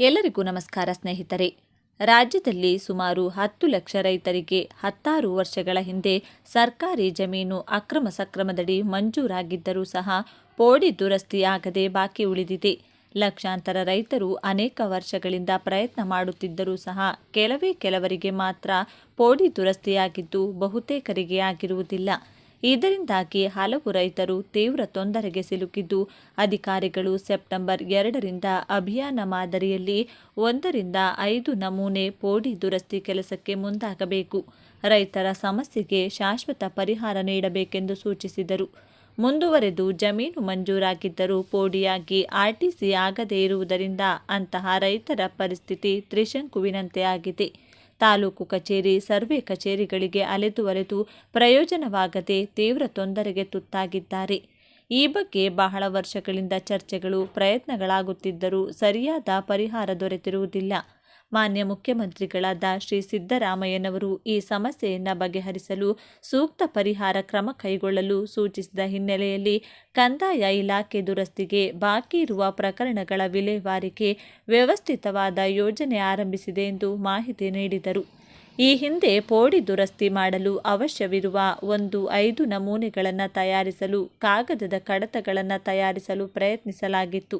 ಎಲ್ಲರಿಗೂ ನಮಸ್ಕಾರ ಸ್ನೇಹಿತರೆ. ರಾಜ್ಯದಲ್ಲಿ ಸುಮಾರು ಹತ್ತು ಲಕ್ಷ ರೈತರಿಗೆ ಹತ್ತಾರು ವರ್ಷಗಳ ಹಿಂದೆ ಸರ್ಕಾರಿ ಜಮೀನು ಅಕ್ರಮ ಸಕ್ರಮದಡಿ ಮಂಜೂರಾಗಿದ್ದರೂ ಸಹ ಪೋಡಿ ದುರಸ್ತಿಯಾಗದೆ ಬಾಕಿ ಉಳಿದಿದೆ. ಲಕ್ಷಾಂತರ ರೈತರು ಅನೇಕ ವರ್ಷಗಳಿಂದ ಪ್ರಯತ್ನ ಮಾಡುತ್ತಿದ್ದರೂ ಸಹ ಕೆಲವೇ ಕೆಲವರಿಗೆ ಮಾತ್ರ ಪೋಡಿ ದುರಸ್ತಿಯಾಗಿದ್ದು ಬಹುತೇಕರಿಗೆ ಆಗಿರುವುದಿಲ್ಲ. ಇದರಿಂದಾಗಿ ಹಲವು ರೈತರು ತೀವ್ರ ತೊಂದರೆಗೆ ಸಿಲುಕಿದ್ದು, ಅಧಿಕಾರಿಗಳು ಸೆಪ್ಟೆಂಬರ್ ಎರಡರಿಂದ ಅಭಿಯಾನ ಮಾದರಿಯಲ್ಲಿ ಒಂದರಿಂದ ಐದು ನಮೂನೆ ಪೋಡಿ ದುರಸ್ತಿ ಕೆಲಸಕ್ಕೆ ಮುಂದಾಗಬೇಕು. ರೈತರ ಸಮಸ್ಯೆಗೆ ಶಾಶ್ವತ ಪರಿಹಾರ ನೀಡಬೇಕೆಂದು ಸೂಚಿಸಿದರು. ಮುಂದುವರೆದು ಜಮೀನು ಮಂಜೂರಾಗಿದ್ದರೂ ಪೋಡಿಯಾಗಿ ಆರ್ಟಿಸಿ ಆಗದೇ ಇರುವುದರಿಂದ ಅಂತಹ ರೈತರ ಪರಿಸ್ಥಿತಿ ತ್ರಿಶಂಕುವಿನಂತೆ ಆಗಿದೆ. ತಾಲೂಕು ಕಚೇರಿ, ಸರ್ವೆ ಕಚೇರಿಗಳಿಗೆ ಅಲೆದು ಅಲೆದು ಪ್ರಯೋಜನವಾಗದೆ ತೀವ್ರ ತೊಂದರೆಗೆ ತುತ್ತಾಗಿದ್ದಾರೆ. ಈ ಬಗ್ಗೆ ಬಹಳ ವರ್ಷಗಳಿಂದ ಚರ್ಚೆಗಳು, ಪ್ರಯತ್ನಗಳಾಗುತ್ತಿದ್ದರೂ ಸರಿಯಾದ ಪರಿಹಾರ ದೊರೆತಿರುವುದಿಲ್ಲ. ಮಾನ್ಯ ಮುಖ್ಯಮಂತ್ರಿಗಳಾದ ಶ್ರೀ ಸಿದ್ದರಾಮಯ್ಯನವರು ಈ ಸಮಸ್ಯೆಯನ್ನು ಬಗೆಹರಿಸಲು ಸೂಕ್ತ ಪರಿಹಾರ ಕ್ರಮ ಕೈಗೊಳ್ಳಲು ಸೂಚಿಸಿದ ಹಿನ್ನೆಲೆಯಲ್ಲಿ ಕಂದಾಯ ಇಲಾಖೆ ದುರಸ್ತಿಗೆ ಬಾಕಿ ಇರುವ ಪ್ರಕರಣಗಳ ವಿಲೇವಾರಿಗೆ ವ್ಯವಸ್ಥಿತವಾದ ಯೋಜನೆ ಆರಂಭಿಸಿದೆ ಎಂದು ಮಾಹಿತಿ ನೀಡಿದರು. ಈ ಹಿಂದೆ ಪೋಡಿ ದುರಸ್ತಿ ಮಾಡಲು ಅವಶ್ಯವಿರುವ ಒಂದು ಐದು ನಮೂನೆಗಳನ್ನು ತಯಾರಿಸಲು, ಕಾಗದದ ಕಡತಗಳನ್ನು ತಯಾರಿಸಲು ಪ್ರಯತ್ನಿಸಲಾಗಿತ್ತು.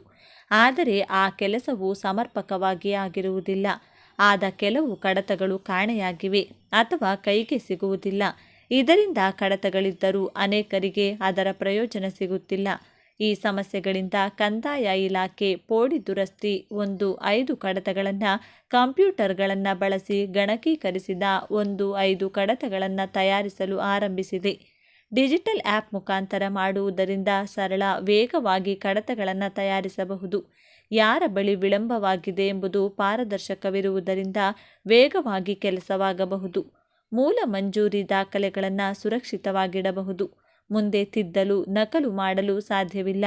ಆದರೆ ಆ ಕೆಲಸವು ಸಮರ್ಪಕವಾಗಿ ಆಗಿರುವುದಿಲ್ಲ. ಆದ ಕೆಲವು ಕಡತಗಳು ಕಾಣೆಯಾಗಿವೆ ಅಥವಾ ಕೈಗೆ ಸಿಗುವುದಿಲ್ಲ. ಇದರಿಂದ ಕಡತಗಳಿದ್ದರೂ ಅನೇಕರಿಗೆ ಅದರ ಪ್ರಯೋಜನ ಸಿಗುತ್ತಿಲ್ಲ. ಈ ಸಮಸ್ಯೆಗಳಿಂದ ಕಂದಾಯ ಇಲಾಖೆ ಪೋಡಿ ದುರಸ್ತಿ ಒಂದು ಐದು ಕಡತಗಳನ್ನು ಕಂಪ್ಯೂಟರ್ಗಳನ್ನು ಬಳಸಿ ಗಣಕೀಕರಿಸಿದ ಒಂದು ಐದು ಕಡತಗಳನ್ನು ತಯಾರಿಸಲು ಆರಂಭಿಸಿದೆ. ಡಿಜಿಟಲ್ ಆ್ಯಪ್ ಮುಖಾಂತರ ಮಾಡುವುದರಿಂದ ಸರಳ ವೇಗವಾಗಿ ಕಡತಗಳನ್ನು ತಯಾರಿಸಬಹುದು. ಯಾರ ಬಳಿ ವಿಳಂಬವಾಗಿದೆ ಎಂಬುದು ಪಾರದರ್ಶಕವಿರುವುದರಿಂದ ವೇಗವಾಗಿ ಕೆಲಸವಾಗಬಹುದು. ಮೂಲ ಮಂಜೂರಿ ದಾಖಲೆಗಳನ್ನು ಸುರಕ್ಷಿತವಾಗಿಡಬಹುದು. ಮುಂದೆ ತಿದ್ದಲು, ನಕಲು ಮಾಡಲು ಸಾಧ್ಯವಿಲ್ಲ.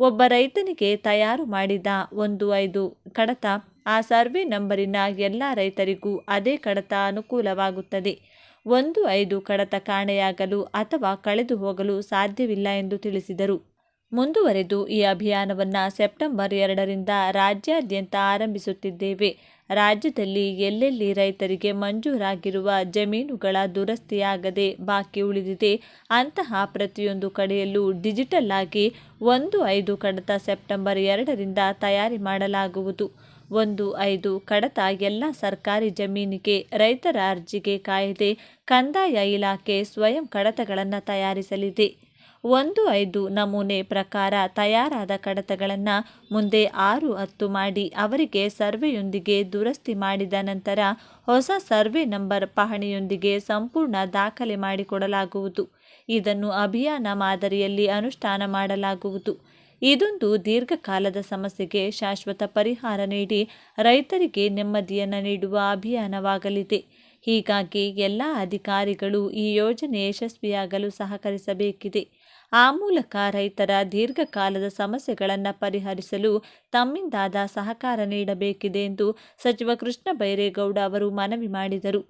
ಒಬ್ಬ ರೈತನಿಗೆ ತಯಾರು ಮಾಡಿದ ಒಂದು ಐದು ಕಡತ, ಆ ಸರ್ವೆ ನಂಬರಿನ ಎಲ್ಲ ರೈತರಿಗೂ ಅದೇ ಕಡತ ಅನುಕೂಲವಾಗುತ್ತದೆ. ಒಂದು ಐದು ಕಡತ ಕಾಣೆಯಾಗಲು ಅಥವಾ ಕಳೆದು ಹೋಗಲು ಸಾಧ್ಯವಿಲ್ಲ ಎಂದು ತಿಳಿಸಿದರು. ಮುಂದುವರೆದು ಈ ಅಭಿಯಾನವನ್ನು ಸೆಪ್ಟೆಂಬರ್ ಎರಡರಿಂದ ರಾಜ್ಯಾದ್ಯಂತ ಆರಂಭಿಸುತ್ತಿದ್ದೇವೆ. ರಾಜ್ಯದಲ್ಲಿ ಎಲ್ಲೆಲ್ಲಿ ರೈತರಿಗೆ ಮಂಜೂರಾಗಿರುವ ಜಮೀನುಗಳ ದುರಸ್ತಿಯಾಗದೆ ಬಾಕಿ ಉಳಿದಿದೆ, ಅಂತಹ ಪ್ರತಿಯೊಂದು ಕಡೆಯಲ್ಲೂ ಡಿಜಿಟಲ್ ಆಗಿ ಒಂದು ಐದು ಕಡತ ಸೆಪ್ಟೆಂಬರ್ ಎರಡರಿಂದ ತಯಾರಿ ಮಾಡಲಾಗುವುದು. ಒಂದು ಐದು ಕಡತ ಎಲ್ಲ ಸರ್ಕಾರಿ ಜಮೀನಿಗೆ ರೈತರ ಅರ್ಜಿಗೆ ಕಾಯದೆ ಕಂದಾಯ ಇಲಾಖೆ ಸ್ವಯಂ ಕಡತಗಳನ್ನು ತಯಾರಿಸಲಿದೆ. ಒಂದು ಐದು ನಮೂನೆ ಪ್ರಕಾರ ತಯಾರಾದ ಕಡತಗಳನ್ನು ಮುಂದೆ ಆರು ಹತ್ತು ಮಾಡಿ ಅವರಿಗೆ ಸರ್ವೆಯೊಂದಿಗೆ ದುರಸ್ತಿ ಮಾಡಿದ ನಂತರ ಹೊಸ ಸರ್ವೆ ನಂಬರ್ ಪಹಣಿಯೊಂದಿಗೆ ಸಂಪೂರ್ಣ ದಾಖಲೆ ಮಾಡಿಕೊಡಲಾಗುವುದು. ಇದನ್ನು ಅಭಿಯಾನ ಮಾದರಿಯಲ್ಲಿ ಅನುಷ್ಠಾನ ಮಾಡಲಾಗುವುದು. ಇದೊಂದು ದೀರ್ಘಕಾಲದ ಸಮಸ್ಯೆಗೆ ಶಾಶ್ವತ ಪರಿಹಾರ ನೀಡಿ ರೈತರಿಗೆ ನೆಮ್ಮದಿಯನ್ನು ನೀಡುವ ಅಭಿಯಾನವಾಗಲಿದೆ. ಹೀಗಾಗಿ ಎಲ್ಲ ಅಧಿಕಾರಿಗಳು ಈ ಯೋಜನೆ ಯಶಸ್ವಿಯಾಗಲು ಸಹಕರಿಸಬೇಕಿದೆ. ಆ ಮೂಲಕ ರೈತರ ದೀರ್ಘಕಾಲದ ಸಮಸ್ಯೆಗಳನ್ನು ಪರಿಹರಿಸಲು ತಮ್ಮಿಂದಾದ ಸಹಕಾರ ನೀಡಬೇಕಿದೆ ಎಂದು ಸಚಿವ ಕೃಷ್ಣ ಬೈರೇಗೌಡ ಅವರು ಮನವಿ ಮಾಡಿದರು.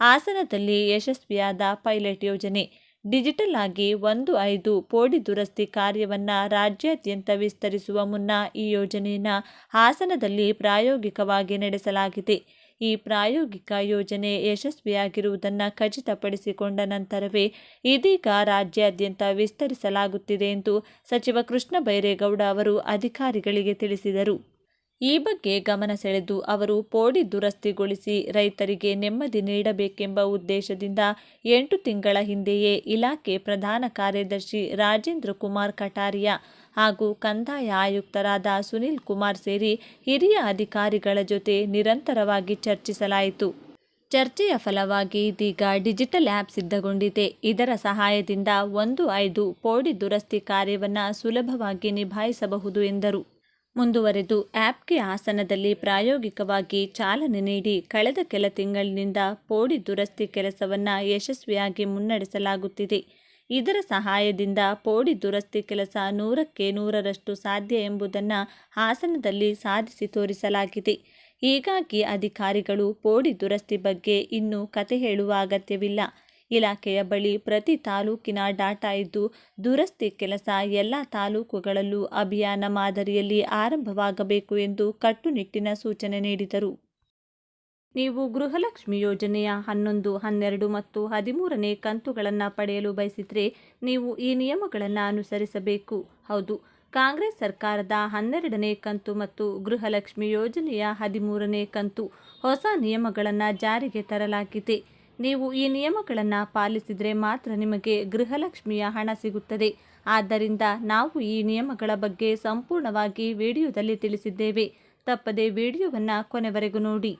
ಹಾಸನದಲ್ಲಿ ಯಶಸ್ವಿಯಾದ ಪೈಲಟ್ ಯೋಜನೆ. ಡಿಜಿಟಲ್ ಆಗಿ ಒಂದು ಐದು ಪೋಡಿ ದುರಸ್ತಿ ಕಾರ್ಯವನ್ನು ರಾಜ್ಯಾದ್ಯಂತ ವಿಸ್ತರಿಸುವ ಮುನ್ನ ಈ ಯೋಜನೆಯನ್ನು ಹಾಸನದಲ್ಲಿ ಪ್ರಾಯೋಗಿಕವಾಗಿ ನಡೆಸಲಾಗಿದೆ. ಈ ಪ್ರಾಯೋಗಿಕ ಯೋಜನೆ ಯಶಸ್ವಿಯಾಗಿರುವುದನ್ನು ಖಚಿತಪಡಿಸಿಕೊಂಡ ನಂತರವೇ ಇದೀಗ ರಾಜ್ಯಾದ್ಯಂತ ವಿಸ್ತರಿಸಲಾಗುತ್ತಿದೆ ಎಂದು ಸಚಿವ ಕೃಷ್ಣ ಬೈರೇಗೌಡ ಅವರು ಅಧಿಕಾರಿಗಳಿಗೆ ತಿಳಿಸಿದರು. ಈ ಬಗ್ಗೆ ಗಮನ ಸೆಳೆದು ಅವರು ಪೋಡಿ ದುರಸ್ತಿಗೊಳಿಸಿ ರೈತರಿಗೆ ನೆಮ್ಮದಿ ನೀಡಬೇಕೆಂಬ ಉದ್ದೇಶದಿಂದ ಎಂಟು ತಿಂಗಳ ಹಿಂದೆಯೇ ಇಲಾಖೆ ಪ್ರಧಾನ ಕಾರ್ಯದರ್ಶಿ ರಾಜೇಂದ್ರ ಕುಮಾರ್ ಕಟಾರಿಯಾ ಹಾಗೂ ಕಂದಾಯ ಆಯುಕ್ತರಾದ ಸುನಿಲ್ ಕುಮಾರ್ ಸೇರಿ ಹಿರಿಯ ಅಧಿಕಾರಿಗಳ ಜೊತೆ ನಿರಂತರವಾಗಿ ಚರ್ಚಿಸಲಾಯಿತು. ಚರ್ಚೆಯ ಫಲವಾಗಿ ಇದೀಗ ಡಿಜಿಟಲ್ ಆ್ಯಪ್ ಸಿದ್ಧಗೊಂಡಿದೆ. ಇದರ ಸಹಾಯದಿಂದ ಒಂದು ಐದು ಪೋಡಿ ದುರಸ್ತಿ ಕಾರ್ಯವನ್ನು ಸುಲಭವಾಗಿ ನಿಭಾಯಿಸಬಹುದು ಎಂದರು. ಮುಂದುವರೆದು ಆ್ಯಪ್ಗೆ ಆಸನದಲ್ಲಿ ಪ್ರಾಯೋಗಿಕವಾಗಿ ಚಾಲನೆ ನೀಡಿ ಕಳೆದ ಕೆಲ ತಿಂಗಳಿನಿಂದ ಪೋಡಿ ದುರಸ್ತಿ ಕೆಲಸವನ್ನು ಯಶಸ್ವಿಯಾಗಿ ಮುನ್ನಡೆಸಲಾಗುತ್ತಿದೆ. ಇದರ ಸಹಾಯದಿಂದ ಪೋಡಿ ದುರಸ್ತಿ ಕೆಲಸ ನೂರಕ್ಕೆ ನೂರರಷ್ಟು ಸಾಧ್ಯ ಎಂಬುದನ್ನು ಹಾಸನದಲ್ಲಿ ಸಾಧಿಸಿ ತೋರಿಸಲಾಗಿದೆ. ಹೀಗಾಗಿ ಅಧಿಕಾರಿಗಳು ಪೋಡಿ ದುರಸ್ತಿ ಬಗ್ಗೆ ಇನ್ನೂ ಕತೆ ಹೇಳುವ ಅಗತ್ಯವಿಲ್ಲ. ಇಲಾಖೆಯ ಬಳಿ ಪ್ರತಿ ತಾಲೂಕಿನ ಡಾಟಾ ಇದ್ದು, ದುರಸ್ತಿ ಕೆಲಸ ಎಲ್ಲ ತಾಲೂಕುಗಳಲ್ಲೂ ಅಭಿಯಾನ ಮಾದರಿಯಲ್ಲಿ ಆರಂಭವಾಗಬೇಕು ಎಂದು ಕಟ್ಟುನಿಟ್ಟಿನ ಸೂಚನೆ ನೀಡಿದರು. ನೀವು ಗೃಹಲಕ್ಷ್ಮಿ ಯೋಜನೆಯ ಹನ್ನೊಂದು, ಹನ್ನೆರಡು ಮತ್ತು ಹದಿಮೂರನೇ ಕಂತುಗಳನ್ನು ಪಡೆಯಲು ಬಯಸಿದರೆ ನೀವು ಈ ನಿಯಮಗಳನ್ನು ಅನುಸರಿಸಬೇಕು. ಹೌದು, ಕಾಂಗ್ರೆಸ್ ಸರ್ಕಾರದ ಹನ್ನೆರಡನೇ ಕಂತು ಮತ್ತು ಗೃಹಲಕ್ಷ್ಮಿ ಯೋಜನೆಯ ಹದಿಮೂರನೇ ಕಂತು ಹೊಸ ನಿಯಮಗಳನ್ನು ಜಾರಿಗೆ ತರಲಾಗಿದೆ. ನೀವು ಈ ನಿಯಮಗಳನ್ನು ಪಾಲಿಸಿದರೆ ಮಾತ್ರ ನಿಮಗೆ ಗೃಹಲಕ್ಷ್ಮಿಯ ಹಣ ಸಿಗುತ್ತದೆ. ಆದ್ದರಿಂದ ನಾವು ಈ ನಿಯಮಗಳ ಬಗ್ಗೆ ಸಂಪೂರ್ಣವಾಗಿ ವಿಡಿಯೋದಲ್ಲಿ ತಿಳಿಸಿದ್ದೇವೆ. ತಪ್ಪದೆ ವಿಡಿಯೋವನ್ನು ಕೊನೆವರೆಗೂ ನೋಡಿ.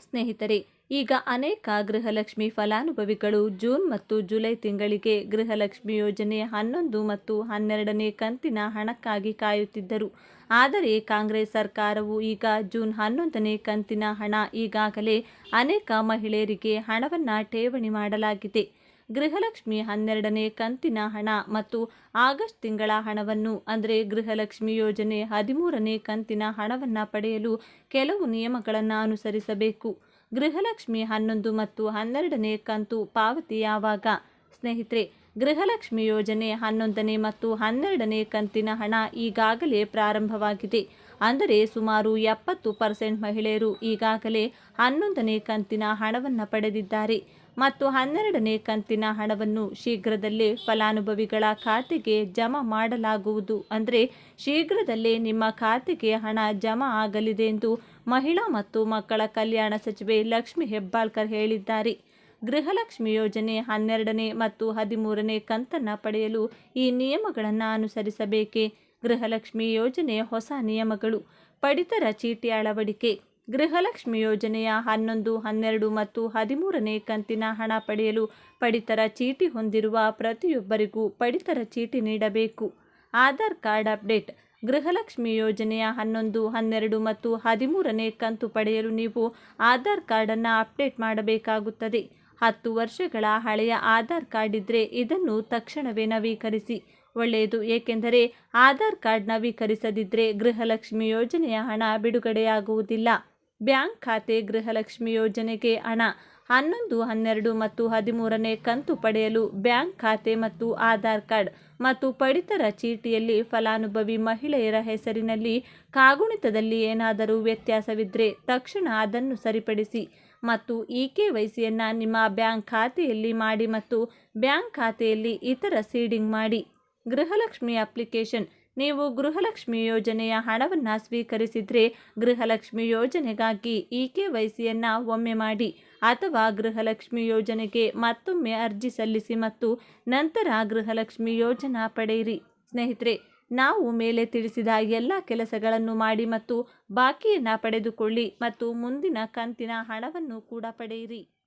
ಸ್ನೇಹಿತರೆ ಈಗ ಅನೇಕ ಗೃಹಲಕ್ಷ್ಮಿ ಫಲಾನುಭವಿಗಳು ಜೂನ್ ಮತ್ತು ಜುಲೈ ತಿಂಗಳಿಗೆ ಗೃಹಲಕ್ಷ್ಮಿ ಯೋಜನೆ ಹನ್ನೊಂದು ಮತ್ತು ಹನ್ನೆರಡನೇ ಕಂತಿನ ಹಣಕ್ಕಾಗಿ ಕಾಯುತ್ತಿದ್ದರು. ಆದರೆ ಕಾಂಗ್ರೆಸ್ ಸರ್ಕಾರವು ಈಗ ಜೂನ್ ಹನ್ನೊಂದನೇ ಕಂತಿನ ಹಣ ಈಗಾಗಲೇ ಅನೇಕ ಮಹಿಳೆಯರಿಗೆ ಹಣವನ್ನು ಠೇವಣಿ ಮಾಡಲಾಗಿದೆ. ಗೃಹಲಕ್ಷ್ಮಿ ಹನ್ನೆರಡನೇ ಕಂತಿನ ಹಣ ಮತ್ತು ಆಗಸ್ಟ್ ತಿಂಗಳ ಹಣವನ್ನು, ಅಂದರೆ ಗೃಹಲಕ್ಷ್ಮಿ ಯೋಜನೆ ಹದಿಮೂರನೇ ಕಂತಿನ ಹಣವನ್ನು ಪಡೆಯಲು ಕೆಲವು ನಿಯಮಗಳನ್ನು ಅನುಸರಿಸಬೇಕು. ಗೃಹಲಕ್ಷ್ಮಿ ಹನ್ನೊಂದು ಮತ್ತು ಹನ್ನೆರಡನೇ ಕಂತು ಪಾವತಿ ಯಾವಾಗ? ಸ್ನೇಹಿತರೆ, ಗೃಹಲಕ್ಷ್ಮಿ ಯೋಜನೆ ಹನ್ನೊಂದನೇ ಮತ್ತು ಹನ್ನೆರಡನೇ ಕಂತಿನ ಹಣ ಈಗಾಗಲೇ ಪ್ರಾರಂಭವಾಗಿದೆ. ಅಂದರೆ ಸುಮಾರು ಎಪ್ಪತ್ತು ಪರ್ಸೆಂಟ್ ಮಹಿಳೆಯರು ಈಗಾಗಲೇ ಹನ್ನೊಂದನೇ ಕಂತಿನ ಹಣವನ್ನು ಪಡೆದಿದ್ದಾರೆ. ಮತ್ತು ಹನ್ನೆರಡನೇ ಕಂತಿನ ಹಣವನ್ನು ಶೀಘ್ರದಲ್ಲೇ ಫಲಾನುಭವಿಗಳ ಖಾತೆಗೆ ಜಮಾ ಮಾಡಲಾಗುವುದು. ಅಂದರೆ ಶೀಘ್ರದಲ್ಲೇ ನಿಮ್ಮ ಖಾತೆಗೆ ಹಣ ಜಮಾ ಆಗಲಿದೆ ಎಂದು ಮಹಿಳಾ ಮತ್ತು ಮಕ್ಕಳ ಕಲ್ಯಾಣ ಸಚಿವೆ ಲಕ್ಷ್ಮಿ ಹೆಬ್ಬಾಳ್ಕರ್ ಹೇಳಿದ್ದಾರೆ. ಗೃಹಲಕ್ಷ್ಮಿ ಯೋಜನೆ ಹನ್ನೆರಡನೇ ಮತ್ತು ಹದಿಮೂರನೇ ಕಂತನ್ನು ಪಡೆಯಲು ಈ ನಿಯಮಗಳನ್ನು ಅನುಸರಿಸಬೇಕೇ? ಗೃಹಲಕ್ಷ್ಮಿ ಯೋಜನೆ ಹೊಸ ನಿಯಮಗಳು, ಪಡಿತರ ಚೀಟಿ ಅಳವಡಿಕೆ. ಗೃಹಲಕ್ಷ್ಮಿ ಯೋಜನೆಯ ಹನ್ನೊಂದು, ಹನ್ನೆರಡು ಮತ್ತು ಹದಿಮೂರನೇ ಕಂತಿನ ಹಣ ಪಡೆಯಲು ಪಡಿತರ ಚೀಟಿ ಹೊಂದಿರುವ ಪ್ರತಿಯೊಬ್ಬರಿಗೂ ಪಡಿತರ ಚೀಟಿ ನೀಡಬೇಕು. Aadhaar card update. ಗೃಹಲಕ್ಷ್ಮಿ ಯೋಜನೆಯ ಹನ್ನೊಂದು, ಹನ್ನೆರಡು ಮತ್ತು ಹದಿಮೂರನೇ ಕಂತು ಪಡೆಯಲು ನೀವು ಆಧಾರ್ ಕಾರ್ಡನ್ನು ಅಪ್ಡೇಟ್ ಮಾಡಬೇಕಾಗುತ್ತದೆ. ಹತ್ತು ವರ್ಷಗಳ ಹಳೆಯ ಆಧಾರ್ ಕಾರ್ಡ್ ಇದ್ದರೆ ಇದನ್ನು ತಕ್ಷಣವೇ ನವೀಕರಿಸಿ. ಒಳ್ಳೆಯದು ಏಕೆಂದರೆ ಆಧಾರ್ ಕಾರ್ಡ್ ನವೀಕರಿಸದಿದ್ದರೆ ಗೃಹಲಕ್ಷ್ಮಿ ಯೋಜನೆಯ ಹಣ ಬಿಡುಗಡೆಯಾಗುವುದಿಲ್ಲ. ಬ್ಯಾಂಕ್ ಖಾತೆ ಗೃಹಲಕ್ಷ್ಮಿ ಯೋಜನೆಗೆ ಹಣ ಹನ್ನೊಂದು, ಹನ್ನೆರಡು ಮತ್ತು ಹದಿಮೂರನೇ ಕಂತು ಪಡೆಯಲು ಬ್ಯಾಂಕ್ ಖಾತೆ ಮತ್ತು ಆಧಾರ್ ಕಾರ್ಡ್ ಮತ್ತು ಪಡಿತರ ಚೀಟಿಯಲ್ಲಿ ಫಲಾನುಭವಿ ಮಹಿಳೆಯರ ಹೆಸರಿನಲ್ಲಿ ಕಾಗುಣಿತದಲ್ಲಿ ಏನಾದರೂ ವ್ಯತ್ಯಾಸವಿದ್ದರೆ ತಕ್ಷಣ ಅದನ್ನು ಸರಿಪಡಿಸಿ ಮತ್ತು ಇ ಕೆ ವೈಸಿಯನ್ನು ನಿಮ್ಮ ಬ್ಯಾಂಕ್ ಖಾತೆಯಲ್ಲಿ ಮಾಡಿ ಮತ್ತು ಬ್ಯಾಂಕ್ ಖಾತೆಯಲ್ಲಿ ಇತರ ಸೀಡಿಂಗ್ ಮಾಡಿ. ಗೃಹಲಕ್ಷ್ಮಿ ಅಪ್ಲಿಕೇಶನ್. ನೀವು ಗೃಹಲಕ್ಷ್ಮಿ ಯೋಜನೆಯ ಹಣವನ್ನು ಸ್ವೀಕರಿಸಿದರೆ ಗೃಹಲಕ್ಷ್ಮಿ ಯೋಜನೆಗಾಗಿ ಇ ಕೆ ವೈಸಿಯನ್ನು ಒಮ್ಮೆ ಮಾಡಿ. ಅಥವಾ ಗೃಹಲಕ್ಷ್ಮಿ ಯೋಜನೆಗೆ ಮತ್ತೊಮ್ಮೆ ಅರ್ಜಿ ಸಲ್ಲಿಸಿ ಮತ್ತು ನಂತರ ಗೃಹಲಕ್ಷ್ಮಿ ಯೋಜನಾ ಪಡೆಯಿರಿ. ಸ್ನೇಹಿತರೆ, ನಾವು ಮೇಲೆ ತಿಳಿಸಿದ ಎಲ್ಲ ಕೆಲಸಗಳನ್ನು ಮಾಡಿ ಮತ್ತು ಬಾಕಿಯನ್ನು ಪಡೆದುಕೊಳ್ಳಿ ಮತ್ತು ಮುಂದಿನ ಕಂತಿನ ಹಣವನ್ನು ಕೂಡ ಪಡೆಯಿರಿ.